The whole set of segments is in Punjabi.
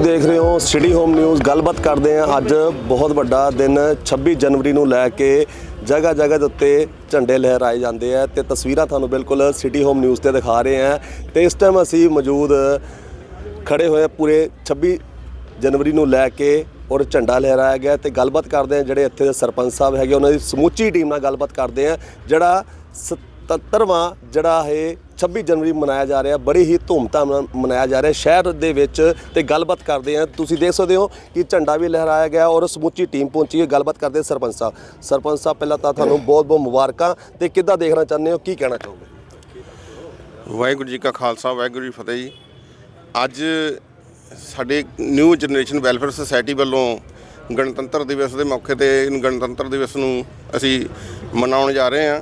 ਤੁਸੀਂ ਦੇਖ ਰਹੇ ਹੋ ਸਿਟੀ ਹੋਮ ਨਿਊਜ਼। ਗੱਲਬਾਤ ਕਰਦੇ ਹਾਂ ਅੱਜ ਬਹੁਤ ਵੱਡਾ ਦਿਨ 26 ਜਨਵਰੀ ਨੂੰ ਲੈ ਕੇ ਜਗ੍ਹਾ ਜਗ੍ਹਾ ਦੇ ਉੱਤੇ ਝੰਡੇ ਲਹਿਰਾਏ ਜਾਂਦੇ ਆ ਤੇ ਤਸਵੀਰਾਂ ਤੁਹਾਨੂੰ ਬਿਲਕੁਲ ਸਿਟੀ ਹੋਮ ਨਿਊਜ਼ ਤੇ ਦਿਖਾ ਰਹੇ ਹਾਂ ਤੇ ਇਸ ਟਾਈਮ ਅਸੀਂ ਮੌਜੂਦ ਖੜੇ ਹੋਏ ਪੂਰੇ 26 ਜਨਵਰੀ ਨੂੰ ਲੈ ਕੇ ਔਰ ਝੰਡਾ ਲਹਿਰਾਇਆ ਗਿਆ ਤੇ ਗੱਲਬਾਤ ਕਰਦੇ ਹਾਂ ਜਿਹੜੇ ਇੱਥੇ ਦੇ ਸਰਪੰਚ ਸਾਹਿਬ ਹੈਗੇ ਉਹਨਾਂ ਦੀ ਸਮੁੱਚੀ ਟੀਮ ਨਾਲ ਗੱਲਬਾਤ ਕਰਦੇ ਹਾਂ, ਜਿਹੜਾ 77ਵਾਂ ਜਿਹੜਾ ਇਹ 26 ਜਨਵਰੀ ਮਨਾਇਆ ਜਾ ਰਿਹਾ, ਬੜੀ ਹੀ ਧੂਮਧਾਮ ਨਾਲ ਮਨਾਇਆ ਜਾ ਰਿਹਾ। ਸ਼ਹਿਰ ਦੇ ਵਿੱਚ ਤੇ ਗੱਲਬਾਤ ਕਰਦੇ ਹਾਂ। ਤੁਸੀਂ ਦੇਖ ਸਕਦੇ ਹੋ ਕਿ ਝੰਡਾ ਵੀ ਲਹਿਰਾਇਆ ਗਿਆ ਔਰ ਸਮੁੱਚੀ ਟੀਮ ਪਹੁੰਚੀ ਹੈ। ਗੱਲਬਾਤ ਕਰਦੇ ਸਰਪੰਚ ਸਾਹਿਬ। ਸਰਪੰਚ ਸਾਹਿਬ, ਪਹਿਲਾਂ ਤਾਂ ਤੁਹਾਨੂੰ ਬਹੁਤ ਬਹੁਤ ਮੁਬਾਰਕਾਂ ਤੇ ਕਿੱਦਾਂ ਦੇਖਣਾ ਚਾਹੁੰਦੇ ਹੋ? ਕੀ ਕਹਿਣਾ ਚਾਹੋਗੇ? ਵਾਹਿਗੁਰੂ ਜੀ ਕਾ ਖਾਲਸਾ, ਵਾਹਿਗੁਰੂ ਜੀ ਫਤਿਹ ਜੀ। ਅੱਜ ਸਾਡੇ ਨਿਊ ਜਨਰੇਸ਼ਨ ਵੈਲਫੇਅਰ ਸੁਸਾਇਟੀ ਵੱਲੋਂ ਗਣਤੰਤਰ ਦਿਵਸ ਦੇ ਮੌਕੇ ਤੇ, ਗਣਤੰਤਰ ਦਿਵਸ ਨੂੰ ਅਸੀਂ ਮਨਾਉਣ ਜਾ ਰਹੇ ਹਾਂ।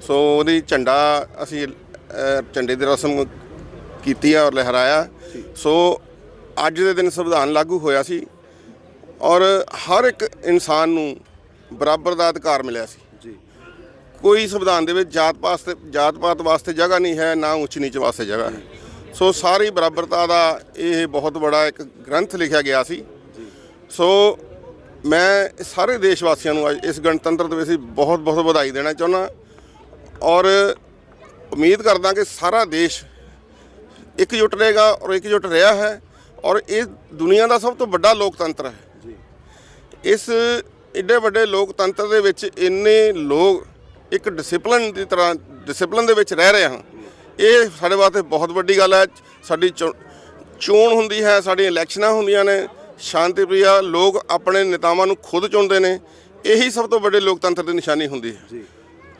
ਸੋ ਉਹਦੀ ਝੰਡਾ ਅਸੀਂ ਅਹ, ਝੰਡੇ ਦੀ ਰਸਮ ਕੀਤੀ ਆ ਔਰ ਲਹਿਰਾਇਆ। ਸੋ ਅੱਜ ਦੇ ਦਿਨ ਸੰਵਿਧਾਨ ਲਾਗੂ ਹੋਇਆ ਸੀ ਔਰ ਹਰ ਇੱਕ ਇਨਸਾਨ ਨੂੰ ਬਰਾਬਰ ਦਾ ਅਧਿਕਾਰ ਮਿਲਿਆ ਸੀ। ਜੀ। ਕੋਈ ਸੰਵਿਧਾਨ ਦੇ ਵਿੱਚ ਜਾਤ ਪਾਤ ਜਾਤ ਪਾਤ ਵਾਸਤੇ ਜਗ੍ਹਾ ਨਹੀਂ ਹੈ ਨਾ ਉੱਚ ਨੀਚ ਵਾਸਤੇ ਜਗ੍ਹਾ ਹੈ। ਸੋ ਸਾਰੀ ਬਰਾਬਰਤਾ ਦਾ ਇਹ ਬਹੁਤ ਬੜਾ ਇੱਕ ਗ੍ਰੰਥ ਲਿਖਿਆ ਗਿਆ ਸੀ। ਸੋ ਮੈਂ ਸਾਰੇ ਦੇਸ਼ ਵਾਸੀਆਂ ਨੂੰ ਅੱਜ ਇਸ ਗਣਤੰਤਰ ਦਿਵਸ ਦੀ ਬਹੁਤ ਬਹੁਤ ਵਧਾਈ ਦੇਣਾ ਚਾਹੁੰਦਾ। ਔਰ ਉਮੀਦ ਕਰਦਾ ਕਿ ਸਾਰਾ ਦੇਸ਼ ਇਕਜੁੱਟ ਰਹੇਗਾ ਔਰ ਇਕਜੁੱਟ ਰਿਹਾ ਹੈ ਔਰ ਇਹ ਦੁਨੀਆ ਦਾ ਸਭ ਤੋਂ ਵੱਡਾ ਲੋਕਤੰਤਰ ਹੈ। ਇਸ ਏਡੇ ਵੱਡੇ ਲੋਕਤੰਤਰ ਦੇ ਵਿੱਚ ਇੰਨੇ ਲੋਕ ਇੱਕ ਡਿਸਪਲਿਨ ਦੀ ਤਰ੍ਹਾਂ ਡਿਸਪਲਿਨ ਦੇ ਵਿੱਚ ਰਹਿ ਰਹੇ ਹਨ। ਇਹ ਸਾਡੇ ਵਾਸਤੇ ਬਹੁਤ ਵੱਡੀ ਗੱਲ ਹੈ। ਸਾਡੀ ਚੋਣ ਹੁੰਦੀ ਹੈ ਸਾਡੀਆਂ ਇਲੈਕਸ਼ਨਾਂ ਹੁੰਦੀਆਂ ਨੇ। ਸ਼ਾਂਤੀ ਪ੍ਰਿਆ ਲੋਕ ਆਪਣੇ ਨੇਤਾਵਾਂ ਨੂੰ ਖੁਦ ਚੁਣਦੇ ਨੇ। ਇਹੀ ਸਭ ਤੋਂ ਵੱਡੇ ਲੋਕਤੰਤਰ ਦੀ ਨਿਸ਼ਾਨੀ ਹੁੰਦੀ ਹੈ। ਜੀ।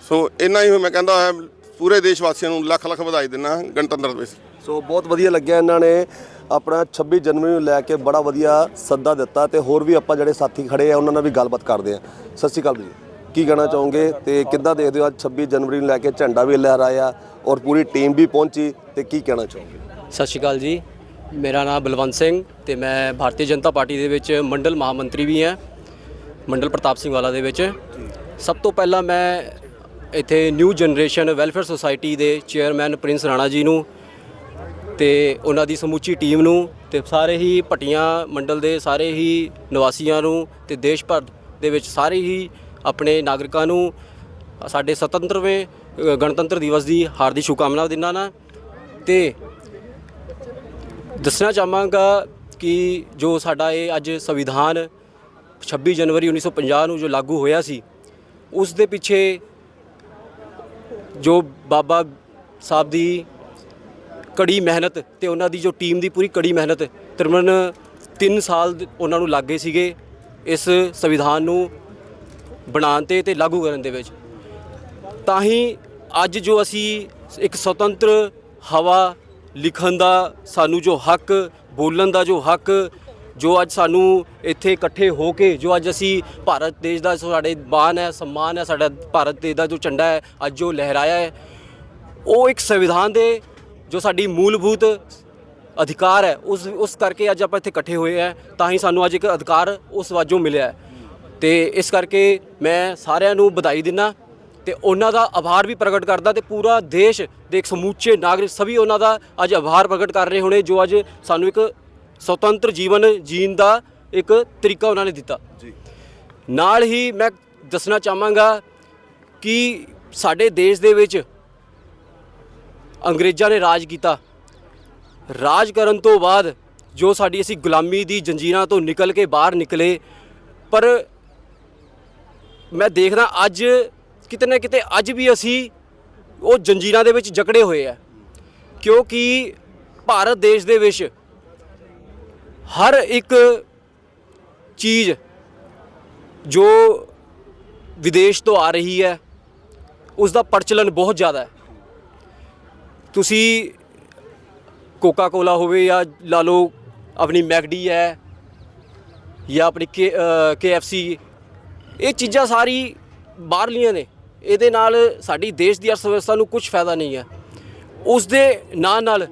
ਸੋ ਇੰਨਾ ਹੀ ਮੈਂ ਕਹਿੰਦਾ ਹਾਂ ਪੂਰੇ ਦੇਸ਼ ਵਾਸੀਆਂ ਨੂੰ ਲੱਖ ਲੱਖ ਵਧਾਈ ਦਿੰਦਾ ਗਣਤੰਤਰ ਦਿਵਸ। ਸੋ ਬਹੁਤ ਵਧੀਆ ਲੱਗਿਆ ਇਹਨਾਂ ਨੇ ਆਪਣਾ 26 ਜਨਵਰੀ ਨੂੰ ਲੈ ਕੇ ਬੜਾ ਵਧੀਆ ਸੱਦਾ ਦਿੱਤਾ ਤੇ ਹੋਰ ਵੀ ਆਪਾਂ ਜਿਹੜੇ ਸਾਥੀ ਖੜੇ ਆ ਉਹਨਾਂ ਨਾਲ ਵੀ ਗੱਲਬਾਤ ਕਰਦੇ ਆ। ਸਤਿ ਸ਼੍ਰੀ ਅਕਾਲ ਜੀ। ਕੀ ਕਹਿਣਾ ਚਾਹੋਗੇ ਤੇ ਕਿੱਦਾਂ ਦੇਖਦੇ ਹੋ ਅੱਜ 26 ਜਨਵਰੀ ਨੂੰ ਲੈ ਕੇ ਝੰਡਾ ਵੀ ਲਹਿਰਾਇਆ ਔਰ ਪੂਰੀ ਟੀਮ ਵੀ ਪਹੁੰਚੀ ਤੇ ਕੀ ਕਹਿਣਾ ਚਾਹੋਗੇ? ਸਤਿ ਸ਼੍ਰੀ ਅਕਾਲ ਜੀ। ਮੇਰਾ ਨਾਮ ਬਲਵੰਤ ਸਿੰਘ ਤੇ ਮੈਂ ਭਾਰਤੀ ਜਨਤਾ ਪਾਰਟੀ ਦੇ ਵਿੱਚ ਮੰਡਲ ਮਹਾਮੰਤਰੀ ਵੀ ਹਾਂ ਮੰਡਲ ਪ੍ਰਤਾਪ ਸਿੰਘ ਵਾਲਾ ਦੇ ਵਿੱਚ। ਸਭ ਤੋਂ ਪਹਿਲਾਂ ਮੈਂ ਇੱਥੇ ਨਿਊ ਜਨਰੇਸ਼ਨ ਵੈਲਫੇਅਰ ਸੁਸਾਇਟੀ ਦੇ ਚੇਅਰਮੈਨ ਪ੍ਰਿੰਸ ਰਾਣਾ ਜੀ ਨੂੰ ਤੇ ਉਹਨਾਂ ਦੀ ਸਮੁੱਚੀ ਟੀਮ ਨੂੰ ਤੇ ਸਾਰੇ ਹੀ ਭਟੀਆਂ ਮੰਡਲ ਦੇ ਸਾਰੇ ਹੀ ਨਿਵਾਸੀਆਂ ਨੂੰ ਤੇ ਦੇਸ਼ ਭਰ ਦੇ ਵਿੱਚ ਸਾਰੇ ਹੀ ਆਪਣੇ ਨਾਗਰਿਕਾਂ ਨੂੰ ਸਾਡੇ 77ਵੇਂ ਗਣਤੰਤਰ ਦਿਵਸ ਦੀ ਹਾਰਦਿਕ ਸ਼ੁਭਕਾਮਨਾ ਦਿੰਦਾ ਨਾ। ਤੇ ਦੱਸਣਾ ਚਾਹਾਂਗਾ ਕਿ ਜੋ ਸਾਡਾ ਇਹ ਅੱਜ ਸੰਵਿਧਾਨ 26 ਜਨਵਰੀ 1950 ਨੂੰ ਜੋ ਲਾਗੂ ਹੋਇਆ ਸੀ, ਉਸ ਦੇ ਪਿੱਛੇ ਜੋ ਬਾਬਾ ਸਾਹਿਬ ਦੀ ਕੜੀ ਮਿਹਨਤ ਤੇ ਉਹਨਾਂ ਦੀ ਜੋ ਟੀਮ ਦੀ ਪੂਰੀ ਕੜੀ ਮਿਹਨਤ ਤਕਰੀਬਨ 3 ਸਾਲ ਉਹਨਾਂ ਨੂੰ ਲੱਗੇ ਸੀਗੇ ਇਸ ਸੰਵਿਧਾਨ ਨੂੰ ਬਣਾਉਣ ਤੇ ਤੇ ਲਾਗੂ ਕਰਨ ਦੇ ਵਿੱਚ। ਤਾਂ ਹੀ ਅੱਜ ਜੋ ਅਸੀਂ ਇੱਕ ਸੁਤੰਤਰ ਹਵਾ ਲਿਖਣ ਦਾ ਸਾਨੂੰ ਜੋ ਹੱਕ, ਬੋਲਣ ਦਾ ਜੋ ਹੱਕ ਜੋ ਅੱਜ ਸਾਨੂੰ ਇੱਥੇ ਇਕੱਠੇ ਹੋ ਕੇ, ਜੋ ਅੱਜ ਅਸੀਂ ਭਾਰਤ ਦੇਸ਼ ਦਾ ਸਾਡੇ ਮਾਨ ਹੈ, ਸਨਮਾਨ ਹੈ, ਸਾਡਾ ਭਾਰਤ ਦੇਸ਼ ਦਾ ਜੋ ਝੰਡਾ ਹੈ, ਅੱਜ ਜੋ ਲਹਿਰਾਇਆ ਹੈ। ਉਹ ਇੱਕ ਸੰਵਿਧਾਨ ਦੇ ਜੋ ਸਾਡੀ ਮੂਲਭੂਤ ਅਧਿਕਾਰ ਹੈ, ਉਸ ਉਸ ਕਰਕੇ ਅੱਜ ਆਪਾਂ ਇੱਥੇ ਇਕੱਠੇ ਹੋਏ ਆ ਤਾਂ ਹੀ ਸਾਨੂੰ ਅੱਜ ਇੱਕ ਅਧਿਕਾਰ ਉਸ ਵਾਜੋਂ ਮਿਲਿਆ ਹੈ। ਤੇ ਇਸ ਕਰਕੇ ਮੈਂ ਸਾਰਿਆਂ ਨੂੰ ਵਧਾਈ ਦਿੰਦਾ ਤੇ ਉਹਨਾਂ ਦਾ ਆਭਾਰ ਵੀ ਪ੍ਰਗਟ ਕਰਦਾ, ਤੇ ਪੂਰਾ ਦੇਸ਼ ਦੇ ਇੱਕ ਸਮੂਚੇ ਨਾਗਰਿਕ ਸਭੀ ਉਹਨਾਂ ਦਾ ਅੱਜ ਆਭਾਰ ਪ੍ਰਗਟ ਕਰ ਰਹੇ ਹੋਣੇ, ਜੋ ਅੱਜ ਸਾਨੂੰ ਇੱਕ ਸੁਤੰਤਰ ਜੀਵਨ ਜੀਣ ਦਾ ਇੱਕ ਤਰੀਕਾ ਉਹਨਾਂ ਨੇ ਦਿੱਤਾ। ਜੀ। ਨਾਲ ਹੀ ਮੈਂ ਦੱਸਣਾ ਚਾਹਾਂਗਾ ਕਿ ਸਾਡੇ ਦੇਸ਼ ਦੇ ਵਿੱਚ ਅੰਗਰੇਜ਼ਾਂ ਨੇ ਰਾਜ ਕੀਤਾ। ਰਾਜ ਕਰਨ ਤੋਂ ਬਾਅਦ ਜੋ ਸਾਡੀ ਅਸੀਂ ਗੁਲਾਮੀ ਦੀ ਜੰਜੀਰਾਂ ਤੋਂ ਨਿਕਲ ਕੇ ਬਾਹਰ ਨਿਕਲੇ ਪਰ ਮੈਂ ਦੇਖਦਾ ਅੱਜ ਕਿਤੇ ਨਾ ਕਿਤੇ ਅੱਜ ਵੀ ਅਸੀਂ ਉਹ ਜੰਜੀਰਾਂ ਦੇ ਵਿੱਚ ਜਕੜੇ ਹੋਏ ਆ। ਕਿਉਂਕਿ ਭਾਰਤ ਦੇਸ਼ ਦੇ ਵਿੱਚ ਹਰ ਇੱਕ ਚੀਜ਼ ਜੋ ਵਿਦੇਸ਼ ਤੋਂ ਆ ਰਹੀ ਹੈ, ਉਸ ਦਾ ਪ੍ਰਚਲਨ ਬਹੁਤ ਜ਼ਿਆਦਾ ਹੈ। ਤੁਸੀਂ ਕੋਕਾ ਕੋਲਾ ਹੋਵੇ ਜਾਂ ਲਾ ਲਓ ਆਪਣੀ ਮੈਕਡੀ ਹੈ ਜਾਂ ਆਪਣੀ ਕੇ ਐਫ ਸੀ ਇਹ ਚੀਜ਼ਾਂ ਸਾਰੀ ਬਾਹਰਲੀਆਂ ਨੇ। ਇਹਦੇ ਨਾਲ ਸਾਡੀ ਦੇਸ਼ ਦੀ ਅਰਥ ਵਿਵਸਥਾ ਨੂੰ ਕੁਝ ਫਾਇਦਾ ਨਹੀਂ ਹੈ। ਉਸ ਦੇ ਨਾਲ ਨਾਲ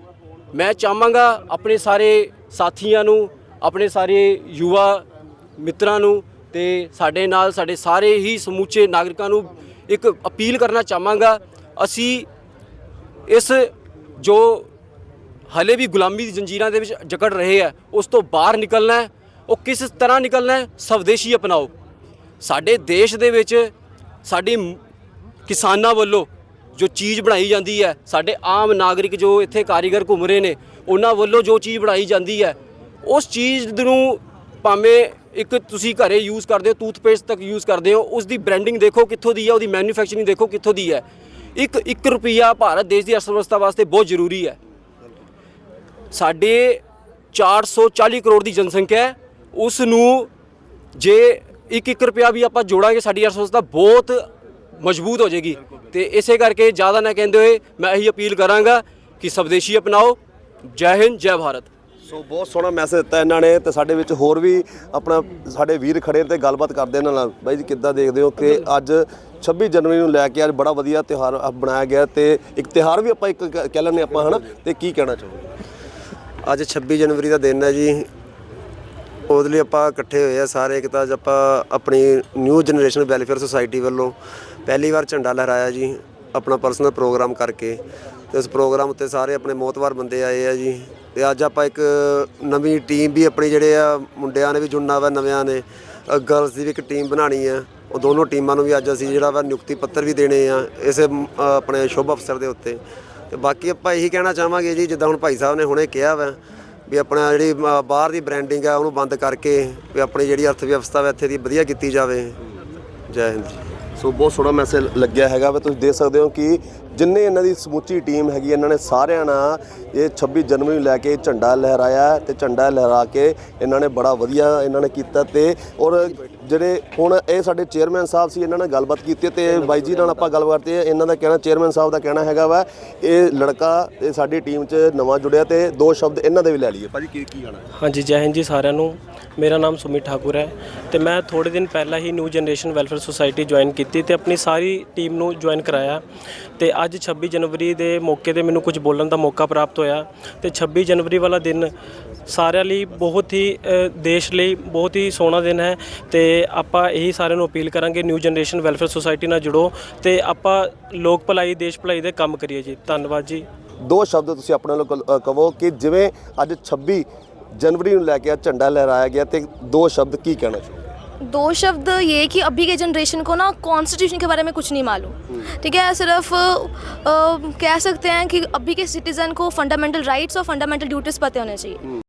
ਮੈਂ ਚਾਹਾਂਗਾ ਆਪਣੇ ਸਾਰੇ ਸਾਥੀਆਂ ਨੂੰ, ਆਪਣੇ ਸਾਰੇ ਯੁਵਾ ਮਿੱਤਰਾਂ ਨੂੰ ਤੇ ਸਾਡੇ ਨਾਲ ਸਾਡੇ ਸਾਰੇ ਹੀ ਸਮੂਚੇ ਨਾਗਰਿਕਾਂ ਨੂੰ ਇੱਕ ਅਪੀਲ ਕਰਨਾ ਚਾਹਾਂਗਾ। ਅਸੀਂ ਇਸ ਜੋ ਹਲੇ ਵੀ ਗੁਲਾਮੀ ਦੀ ਜੰਜੀਰਾਂ ਦੇ ਵਿੱਚ ਜਕੜ ਰਹੇ ਹੈ ਉਸ ਤੋਂ ਬਾਹਰ ਨਿਕਲਣਾ ਹੈ, ਉਹ ਕਿਸ ਤਰ੍ਹਾਂ ਨਿਕਲਣਾ ਹੈ, ਸਵਦੇਸ਼ੀ ਅਪਣਾਓ। ਸਾਡੇ ਦੇਸ਼ ਦੇ ਵਿੱਚ ਸਾਡੀ ਕਿਸਾਨਾਂ ਵੱਲੋਂ ਜੋ ਚੀਜ਼ ਬਣਾਈ ਜਾਂਦੀ ਹੈ, ਸਾਡੇ ਆਮ ਨਾਗਰਿਕ ਜੋ ਇੱਥੇ ਕਾਰੀਗਰ ਘੁੰਮ ਰਹੇ ਨੇ ਉਹਨਾਂ ਵੱਲੋਂ ਜੋ ਚੀਜ਼ ਬਣਾਈ ਜਾਂਦੀ ਹੈ, ਉਸ ਚੀਜ਼ ਨੂੰ ਭਾਵੇਂ ਇੱਕ ਤੁਸੀਂ ਘਰੇ ਯੂਜ਼ ਕਰਦੇ ਹੋ ਟੂਥਪੇਸਟ ਤੱਕ ਯੂਜ਼ ਕਰਦੇ ਹੋ ਉਸ ਦੀ ਬ੍ਰਾਂਡਿੰਗ ਦੇਖੋ ਕਿੱਥੋਂ ਦੀ ਹੈ, ਉਹਦੀ ਮੈਨੂਫੈਕਚਰਿੰਗ ਦੇਖੋ ਕਿੱਥੋਂ ਦੀ ਹੈ। ਇੱਕ 1 ਰੁਪਿਆ ਭਾਰਤ ਦੇਸ਼ ਦੀ ਅਰਥਵਿਵਸਥਾ ਵਾਸਤੇ ਬਹੁਤ ਜ਼ਰੂਰੀ ਹੈ। ਸਾਡੇ 440 ਕਰੋੜ ਦੀ ਜਨਸੰਖਿਆ ਹੈ, ਉਸ ਨੂੰ ਜੇ 1-1 ਰੁਪਿਆ ਵੀ ਆਪਾਂ ਜੋੜਾਂਗੇ, ਸਾਡੀ ਅਰਥਵਿਵਸਥਾ ਬਹੁਤ ਮਜ਼ਬੂਤ ਹੋ ਜਾਏਗੀ। ਤੇ ਇਸੇ ਕਰਕੇ ਜ਼ਿਆਦਾ ਨਾ ਕਹਿੰਦੇ ਹੋਏ ਮੈਂ ਇਹੀ ਅਪੀਲ ਕਰਾਂਗਾ ਕਿ ਸਵਦੇਸ਼ੀ ਅਪਣਾਓ ਜੈ ਹਿੰਦ ਜੈ ਭਾਰਤ। ਸੋ ਬਹੁਤ ਸੋਹਣਾ ਮੈਸੇਜ ਦਿੱਤਾ ਇਹਨਾਂ ਨੇ ਤੇ ਸਾਡੇ ਵਿੱਚ ਹੋਰ ਵੀ ਆਪਣਾ ਸਾਡੇ ਵੀਰ ਖੜੇ ਨੇ ਤੇ ਗੱਲਬਾਤ ਕਰਦੇ ਇਹਨਾਂ ਨਾਲ। ਬਾਈ ਜੀ ਕਿੱਦਾਂ ਦੇਖਦੇ ਹੋ ਕਿ ਅੱਜ 26 ਜਨਵਰੀ ਨੂੰ ਲੈ ਕੇ ਅੱਜ ਬੜਾ ਵਧੀਆ ਤਿਉਹਾਰ ਆ- ਬਣਾਇਆ ਗਿਆ ਤੇ ਇੱਕ ਤਿਉਹਾਰ ਵੀ ਆਪਾਂ ਇੱਕ ਕ- ਕਹਿ ਲੈਂਦੇ ਆਪਾਂ ਹਨਾ? ਤੇ ਕੀ ਕਹਿਣਾ ਚਾਹੋਗੇ? ਅੱਜ 26 ਜਨਵਰੀ ਦਾ ਦਿਨ ਹੈ ਜੀ। ਉਹਦੇ ਲਈ ਆਪਾਂ ਇਕੱਠੇ ਹੋਏ ਆ ਸਾਰੇ ਇੱਕ ਤਾਂ ਅੱਜ ਆਪਾਂ ਆਪਣੀ ਨਿਊ ਜਨਰੇਸ਼ਨ ਵੈਲਫੇਅਰ ਸੁਸਾਇਟੀ ਵੱਲੋਂ ਪਹਿਲੀ ਵਾਰ ਝੰਡਾ ਲਹਿਰਾਇਆ ਜੀ। ਆਪਣਾ ਪਰਸਨਲ ਪ੍ਰੋਗਰਾਮ ਕਰਕੇ ਤੇ ਉਸ ਪ੍ਰੋਗਰਾਮ ਉੱਤੇ ਸਾਰੇ ਆਪਣੇ ਮੋਤਵਾਰ ਬੰਦੇ ਆਏ ਆ ਜੀ। ਤੇ ਅੱਜ ਆਪਾਂ ਇੱਕ ਨਵੀਂ ਟੀਮ ਵੀ ਆਪਣੀ ਜਿਹੜੇ ਆ ਮੁੰਡਿਆਂ ਨੇ ਵੀ ਜੁੜਨਾ ਵਾ, ਨਵਿਆਂ ਨੇ ਗਰਲਸ ਦੀ ਵੀ ਇੱਕ ਟੀਮ ਬਣਾਣੀ ਆ। ਉਹ ਦੋਨੋਂ ਟੀਮਾਂ ਨੂੰ ਵੀ ਅੱਜ ਅਸੀਂ ਜਿਹੜਾ ਵਾ ਨਿਯੁਕਤੀ ਪੱਤਰ ਵੀ ਦੇਣੇ ਆ ਇਸੇ ਆਪਣੇ ਸ਼ੁਭ ਅਫਸਰ ਦੇ ਉੱਤੇ। ਤੇ ਬਾਕੀ ਆਪਾਂ ਇਹੀ ਕਹਿਣਾ ਚਾਹਾਂਗੇ ਜੀ, ਜਿੱਦਾਂ ਹੁਣ ਭਾਈ ਸਾਹਿਬ ਨੇ ਹੁਣੇ ਕਿਹਾ ਵਾ ਵੀ ਆਪਣਾ ਜਿਹੜੀ ਬਾਹਰ ਦੀ ਬ੍ਰਾਂਡਿੰਗ ਆ ਉਹਨੂੰ ਬੰਦ ਕਰਕੇ ਵੀ ਆਪਣੀ ਜਿਹੜੀ ਅਰਥ ਵਿਵਸਥਾ ਵਾ ਇੱਥੇ ਦੀ ਵਧੀਆ ਕੀਤੀ ਜਾਵੇ। ਜੈ ਹਿੰਦ ਜੀ। ਸੋ ਬਹੁਤ ਸੋਹਣਾ ਮੈਸੇਜ ਲੱਗਿਆ ਹੈਗਾ। ਵਾ ਤੁਸੀਂ ਦੇਖ ਸਕਦੇ ਹੋ ਕਿ ਜਿੰਨੇ ਇਹਨਾਂ ਦੀ ਸਮੁੱਚੀ ਟੀਮ ਹੈਗੀ, ਇਹਨਾਂ ਨੇ ਸਾਰਿਆਂ ਨਾਲ ਇਹ 26 ਜਨਵਰੀ ਨੂੰ ਲੈ ਕੇ ਝੰਡਾ ਲਹਿਰਾਇਆ ਤੇ ਝੰਡਾ ਲਹਿਰਾ ਕੇ ਇਹਨਾਂ ਨੇ ਬੜਾ ਵਧੀਆ ਇਹਨਾਂ ਨੇ ਕੀਤਾ ਤੇ ਔਰ ਜਿਹੜੇ ਹੁਣ ਇਹ ਸਾਡੇ ਚੇਅਰਮੈਨ ਸਾਹਿਬ ਸੀ, ਇਹਨਾਂ ਨਾਲ ਗੱਲਬਾਤ ਕੀਤੀ ਤੇ ਬਾਈ ਜੀ ਨਾਲ ਆਪਾਂ ਗੱਲਬਾਤ ਕਰਦੇ ਹਾਂ, ਇਹਨਾਂ ਦਾ ਕਹਿਣਾ, ਚੇਅਰਮੈਨ ਸਾਹਿਬ ਦਾ ਕਹਿਣਾ ਹੈਗਾ ਵਾ, ਇਹ ਲੜਕਾ ਇਹ ਸਾਡੀ ਟੀਮ 'ਚ ਨਵਾਂ ਜੁੜਿਆ ਤੇ ਦੋ ਸ਼ਬਦ ਇਹਨਾਂ ਦੇ ਵੀ ਲੈ ਲਈਏ। ਭਾਜੀ, ਕੀ ਕੀ ਗਾਣਾ ਹਾਂਜੀ, ਜੈ ਹਿੰਦ ਜੀ ਸਾਰਿਆਂ ਨੂੰ। ਮੇਰਾ ਨਾਮ ਸੁਮਿਤ ਠਾਕੁਰ ਹੈ ਤੇ ਮੈਂ ਥੋੜੇ ਦਿਨ ਪਹਿਲਾਂ ਹੀ new generation welfare society join ਕੀਤੀ ਤੇ ਆਪਣੀ ਸਾਰੀ ਟੀਮ ਨੂੰ ਜੁਆਇਨ ਕਰਾਇਆ ਤੇ ਅੱਜ 26 ਜਨਵਰੀ ਦੇ ਮੌਕੇ ਤੇ ਮੈਨੂੰ ਕੁਝ ਬੋਲਣ ਦਾ ਮੌਕਾ ਪ੍ਰਾਪਤ ਹੋਇਆ ਤੇ 26 ਜਨਵਰੀ ਵਾਲਾ ਦਿਨ ਸਾਰਿਆਂ ਲਈ ਬਹੁਤ ਹੀ ਅ, ਦੇਸ਼ ਲਈ ਬਹੁਤ ਹੀ ਸੋਹਣਾ ਦਿਨ ਹੈ ਤੇ ਆਪਾਂ ਇਹੀ ਸਾਰਿਆਂ ਨੂੰ ਅਪੀਲ ਕਰਾਂਗੇ ਨਿਊ ਜਨਰੇਸ਼ਨ ਵੈਲਫੇਅਰ ਸੁਸਾਇਟੀ ਨਾਲ ਜੁੜੋ ਤੇ ਆਪਾਂ ਲੋਕ ਭਲਾਈ ਦੇਸ਼ ਭਲਾਈ ਦੇ ਕੰਮ ਕਰੀਏ ਜੀ। ਧੰਨਵਾਦ ਜੀ। ਦੋ ਸ਼ਬਦ ਤੁਸੀਂ ਆਪਣੇ ਲੋਕ ਅ, ਕਹੋ ਕਿ ਜਿਵੇਂ ਅੱਜ 26 ਜਨਵਰੀ ਨੂੰ ਲੈ ਕੇ ਆ ਝੰਡਾ ਲਹਿਰਾਇਆ ਗਿਆ ਤੇ ਦੋ ਸ਼ਬਦ ਕੀ ਕਹਿਣਾ ਚਾਹੋਗੇ? दो शब्द ये कि अभी के जनरेशन को ना कॉन्स्टिट्यूशन के बारे में कुछ नहीं मालूम ठीक है सिर्फ अ, कह सकते हैं कि अभी के सिटीज़न को फंडामेंटल राइट्स और फंडामेंटल ड्यूटीज़ पता होने चाहिए